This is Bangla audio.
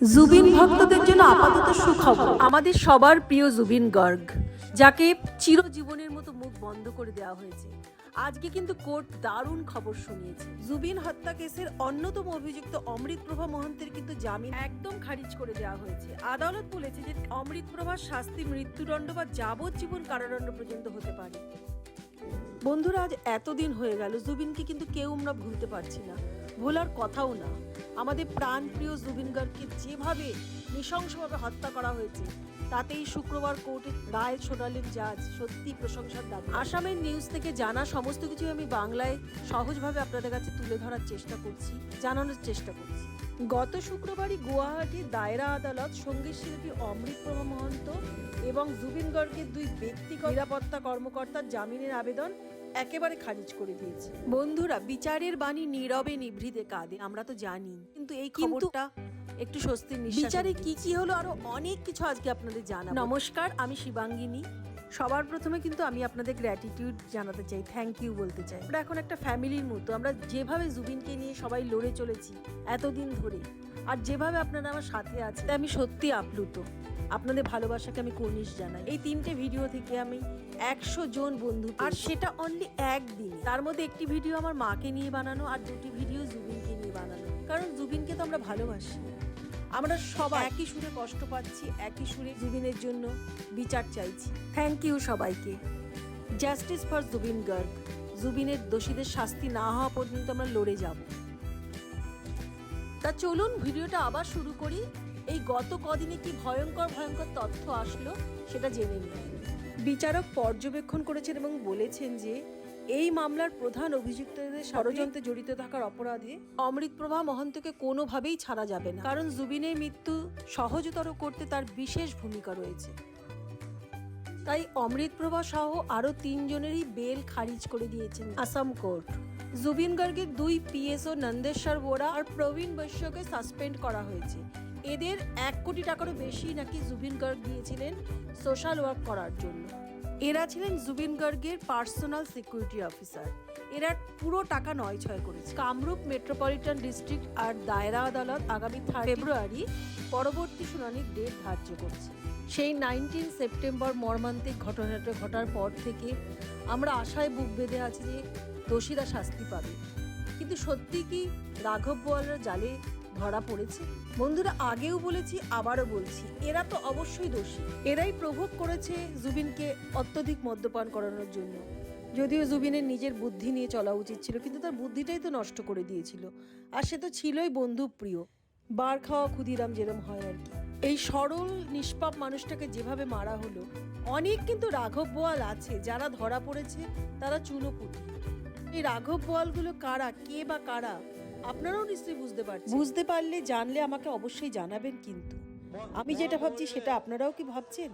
জুবিন ভক্তদের জন্য আপাতত সুখবর। আমাদের সবার প্রিয় জুবিন গর্গ, যাকে চিরজীবনের মতো মুখ বন্ধ করে দেওয়া হয়েছে। আজকে কিন্তু কোর্ট দারুণ খবর শুনিয়েছে। জুবিন হত্যা কেসের অন্যতম অভিযুক্ত অমৃত প্রভা মহন্তের কিন্তু জামিন একদম খারিজ করে দেওয়া হয়েছে। আদালত বলেছে যে অমৃত প্রভার শাস্তি, মৃত্যুদণ্ড বা যাবজ্জীবন কারাদণ্ড পর্যন্ত হতে পারে। বন্ধুরা, আজ এতদিন হয়ে গেল, জুবিনকে কিন্তু কেউ আমরা ভুলতে পারছি না। ভোলার কথাও না। আমাদের প্রাণপ্রিয় জুবিন গার্গকে যেভাবে নৃশংসভাবে হত্যা করা হয়েছে তাতেই শুক্রবার কোর্টে রায় শোনালেন জাজ সত্যি প্রশংসার দাবি। আসামের নিউজ থেকে জানা সমস্ত কিছু আমি বাংলায় সহজভাবে আপনাদের কাছে তুলে ধরার চেষ্টা করছি জানানোর চেষ্টা করছি। গত শুক্রবারই গুয়াহাটির দায়রা আদালত সংগীত শিল্পী অমৃত মহন্ত এবং জুবিন গর্গের দুই ব্যক্তিগত নিরাপত্তা কর্মকর্তার জামিনের আবেদন একেবারে খারিজ করে দিয়েছে। বন্ধুরা বিচারের বাণী নীরবে নিভৃতে কাঁদে আমরা তো জানি। কিন্তু এই খবরটা একটু স্বস্তির নিঃশ্বাস বিচারে কি কি হলো? আরও অনেক কিছু আজকে আপনাদের জানা নমস্কার আমি শিবাঙ্গিনী। সবার প্রথমে কিন্তু আমি আপনাদের গ্র্যাটিটিউড জানাতে চাই থ্যাংক ইউ বলতে চাই। আমরা এখন একটা ফ্যামিলির মতো আমরা যেভাবে জুবিনকে নিয়ে সবাই লড়ে চলেছি এতদিন ধরে আর যেভাবে আপনারা আমার সাথে আছেন আমি সত্যি আপ্লুত। আপনাদের ভালোবাসাকে আমি কর্নিশ জানাই। এই তিনটে ভিডিও থেকে আমি একশো জন বন্ধু আর সেটা অনলি একদিন। তার মধ্যে একটি ভিডিও আমার মাকে নিয়ে বানানো আর দুটি ভিডিও জুবিনকে নিয়ে বানানো। কারণ জুবিনকে তো আমরা ভালোবাসি। আমরা সবাই একই সুরে কষ্ট পাচ্ছি একই সুরে জুবিনের জন্য বিচার চাইছি। থ্যাংক ইউ সবাইকে। জাস্টিস ফর জুবিন গার্গ জুবিনের দোষীদের শাস্তি না হওয়া পর্যন্ত আমরা লড়ে যাব। তা চলুন ভিডিওটা আবার শুরু করি। এই গত কদিনে কি ভয়ঙ্কর ভয়ঙ্কর তথ্য আসলো সেটা জেনে নিই। বিচারক পর্যবেক্ষণ করেছেন এবং বলেছেন যে এই মামলার প্রধান অভিযুক্তদের ষড়যন্ত্রে জড়িত থাকার অপরাধে অমৃতপ্রভা মহন্তকে কোনোভাবেই ছাড়া যাবে না। কারণ জুবিনের মৃত্যু সহজতর করতে তার বিশেষ ভূমিকা রয়েছে। তাই অমৃতপ্রভা সহ আরও তিনজনেরই বেল খারিজ করে দিয়েছেন আসাম কোর্ট। জুবিন গার্গের দুই পিএসও নন্দেশ্বর বোরা আর প্রবীণ বৈশ্যকে সাসপেন্ড করা হয়েছে। এদের এক কোটি টাকারও বেশি নাকি জুবিন গার্গ দিয়েছিলেন সোশ্যাল ওয়ার্ক করার জন্য। এরা ছিলেন জুবিন গার্গের পার্সোনাল সিকিউরিটি অফিসার। এরা পুরো টাকা নয় ছয় করেছে। কামরূপ মেট্রোপলিটন ডিস্ট্রিক্ট আর দায়রা আদালত আগামী থার্ড ফেব্রুয়ারি পরবর্তী শুনানির ডেট ধার্য করছে। সেই নাইনটিন সেপ্টেম্বর মর্মান্তিক ঘটনাটা ঘটার পর থেকে আমরা আশায় বুক বেঁধে আছি যে দোষীরা শাস্তি পাবে। কিন্তু সত্যি কি রাঘব বোয়ালরা জালে ধরা পড়েছে। বন্ধুরা, আগেও বলেছি, আবারও বলছি, এরা তো অবশ্যই দোষী। এরাই প্রভোগ করেছে জুবিনকে অত্যধিক মদ্যপান করানোর জন্য। যদিও জুবিনের নিজের বুদ্ধি নিয়ে চলা উচিত ছিল, কিন্তু তার বুদ্ধিটাই তো নষ্ট করে দিয়েছিল। আর সে তো ছিলই বন্ধু প্রিয় বার খাওয়া ক্ষুদিরাম যেরম হয় আর কি। এই সরল, নিষ্পাপ মানুষটাকে যেভাবে মারা হলো, অনেক কিন্তু রাঘব বোয়াল আছে, যারা ধরা পড়েছে, তারা চুনোপুটি এই রাঘব বোয়ালগুলো কারা, কে বা কারা আপনারাও নিশ্চয়ই বুঝতে পারছেন। বুঝতে পারলে জানলে আমাকে অবশ্যই জানাবেন কিন্তু। আমি যেটা ভাবছি সেটা আপনারাও কি ভাবছেন?